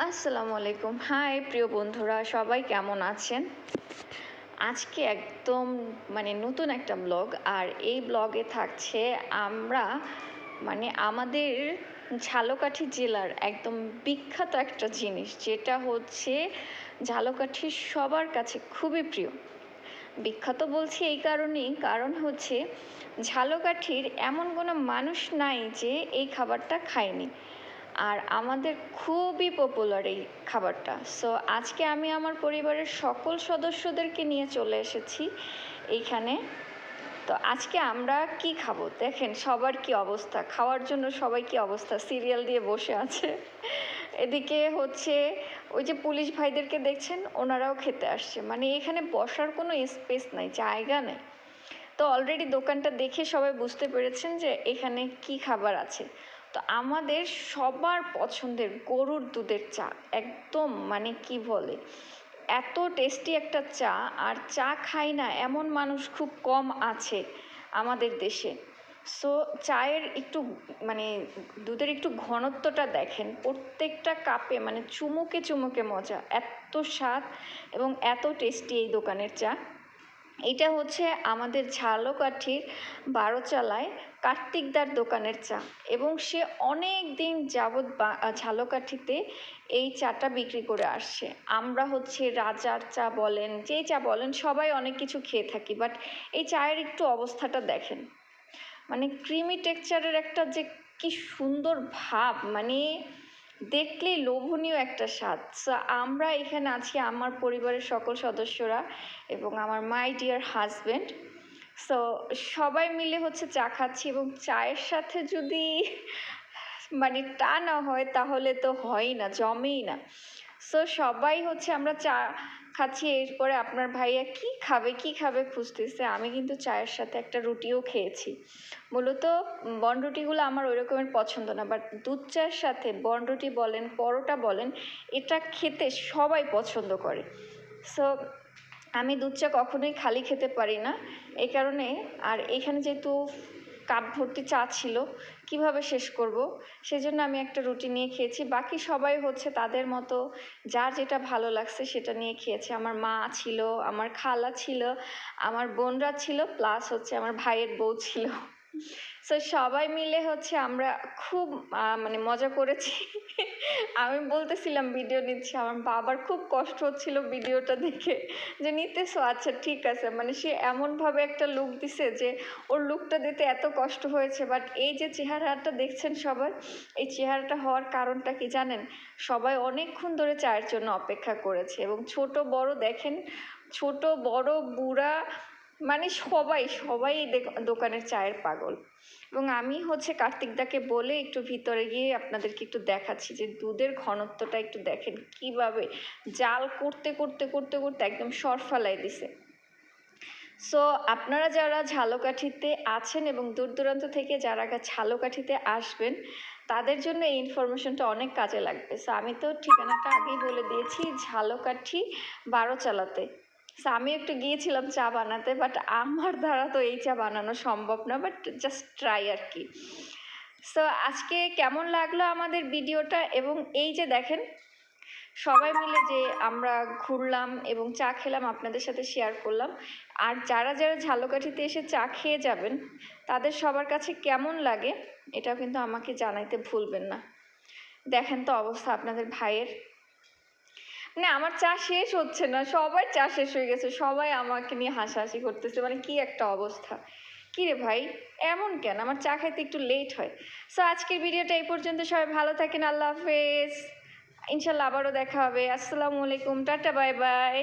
আসসালামু আলাইকুম। হাই প্রিয় বন্ধুরা, সবাই কেমন আছেন? আজকে একদম মানে নতুন একটা ব্লগ, আর এই ব্লগে থাকছে আমরা মানে আমাদের ঝালকাঠি জেলার একদম বিখ্যাত একটা জিনিস, যেটা হচ্ছে ঝালকাঠি সবার কাছে খুবই প্রিয়। বিখ্যাত বলছি এই কারণেই, কারণ হচ্ছে ঝালকাঠির এমন কোনো মানুষ নাই যে এই খাবারটা খায়নি। আর আমাদের খুবই পপুলার এই খাবারটা। সো আজকে আমি আমার পরিবারের সকল সদস্যদেরকে নিয়ে চলে এসেছি এইখানে। তো আজকে আমরা কি খাব? দেখেন সবার কি অবস্থা। খাওয়ার জন্য সবাই কি অবস্থা? সিরিয়াল দিয়ে বসে আছে। এদিকে হচ্ছে ওই যে পুলিশ ভাইদেরকে দেখছেন, ওনারাও খেতে আসছে। মানে এখানে বসার কোনো স্পেস নাই, জায়গা নেই। তো অলরেডি দোকানটা দেখে সবাই বুঝতে পেরেছেন যে এখানে কি খাবার আছে। তো আমাদের সবার পছন্দের গরুর দুধের চা, একদম মানে কি বলে, এত টেস্টি একটা চা আর চা খাই না এমন মানুষ খুব কম আছে আমাদের দেশে। সো চায়ের একটু মানে দুধের একটু ঘনত্বটা দেখেন, প্রত্যেকটা কাপে মানে চুমুকে চুমুকে মজা, এত স্বাদ এবং এত টেস্টি এই দোকানের চা। এটা হচ্ছে আমাদের ঝালকাঠির বারোচালায় কার্তিকদার দোকানের চা। এবং সে অনেক দিন যাবৎ ঝালকাঠিতে এই চাটা বিক্রি করে আসছে। আমরা হচ্ছে রাজার চা বলেন যে চা বলেন, সবাই অনেক কিছু খেয়ে থাকি বাট এই চায়ের একটু অবস্থাটা দেখেন। মানে ক্রিমি টেক্সচারের একটা যে কি সুন্দর ভাব মানে দেখলেই লোভনীয় একটা স্বাদ। সো আমরা এখানে আছি আমার পরিবারের সকল সদস্যরা এবং আমার মাই ডিয়ার হাজব্যান্ড সো সবাই মিলে হচ্ছে চা খাচ্ছি এবং চায়ের সাথে যদি মানে টা না হয় তাহলে তো হয়ই না, জমেই না। সো সবাই হচ্ছে আমরা চা খাচ্ছি, এরপরে আপনার ভাইয়া কি খাবে কি খাবে খুঁজতেছে। আমি কিন্তু চায়ের সাথে একটা রুটিও খেয়েছি। মূলত বনরুটিগুলো আমার ওই রকমের পছন্দ না বাট দুধ চায়ের সাথে বনরুটি বলেন, পরোটা বলেন, এটা খেতে সবাই পছন্দ করে। সো আমি দুধ চা কখনোই খালি খেতে পারি না। এই কারণে, আর এখানে যেহেতু কাপ ভর্তি চা ছিল, কীভাবে শেষ করব? সেজন্য আমি একটা রুটি নিয়ে খেয়েছি। বাকি সবাই হচ্ছে তাদের মতো, যার যেটা ভালো লাগছে সেটা নিয়ে খেয়েছে। আমার মা ছিল, আমার খালা ছিল, আমার বোনরা ছিল প্লাস হচ্ছে আমার ভাইয়ের বউ ছিল। সো সবাই মিলে হচ্ছে আমরা খুব মানে মজা করেছি। আমি বলতেছিলাম ভিডিও নিচ্ছি। আমার বাবার খুব কষ্ট হচ্ছিল ভিডিওটা দেখে যে, নিতেছো আচ্ছা ঠিক আছে। মানে সে এমনভাবে একটা লুক দিছে যে, ওর লুকটা দিতে এত কষ্ট হয়েছে। বাট এই যে চেহারাটা দেখছেন সবাই, এই চেহারাটা হওয়ার কারণটা কি জানেন? সবাই অনেকক্ষণ ধরে চায়ের জন্য অপেক্ষা করেছে এবং ছোট বড় দেখেন, ছোট বড় বুড়া মানে সবাই সবাই দোকানের চায়ের পাগল। এবং আমি হচ্ছে কার্তিকদাকে বলে একটু ভিতরে গিয়ে আপনাদেরকে একটু দেখাচ্ছি যে দুধের ঘনত্বটা একটু দেখেন কীভাবে জাল করতে করতে করতে করতে একদম সর ফালাই দিছে। সো আপনারা যারা ঝালকাঠিতে আছেন এবং দূর দূরান্ত থেকে যারা ঝালকাঠিতে আসবেন, তাদের জন্য এই ইনফরমেশনটা অনেক কাজে লাগবে। সো আমি তো ঠিকানাটা আগেই বলে দিয়েছি, ঝালকাঠি বারো চালাতে সো আমি একটু গিয়েছিলাম চা বানাতে বাট আমার দ্বারা তো এই চা বানানো সম্ভব না বাট জাস্ট ট্রাই আর কি সো আজকে কেমন লাগল আমাদের ভিডিওটা? এবং এই যে দেখেন, সবাই মিলে যে আমরা ঘুরলাম এবং চা খেলাম, আপনাদের সাথে শেয়ার করলাম। আর যারা যারা ঝালকাঠিতে এসে চা খেয়ে যাবেন, তাদের সবার কাছে কেমন লাগে, এটাও কিন্তু আমাকে জানাইতে ভুলবেন না। দেখেন তো অবস্থা আপনাদের ভাইয়ের। মানে আমার চা শেষ হচ্ছে না, সবার চা শেষ হয়ে গেছে, সবাই আমাকে নিয়ে হাসাহাসি করতেছে মানে কি একটা অবস্থা। কী রে ভাই, এমন কেন? আমার চা খাইতে একটু লেট হয়। সো আজকের ভিডিওটা এই পর্যন্ত, সবাই ভালো থাকেন, আল্লাহ হাফেজ। ইনশাল্লাহ আবারও দেখা হবে, আসসালামু আলাইকুম, টাটা বাই বাই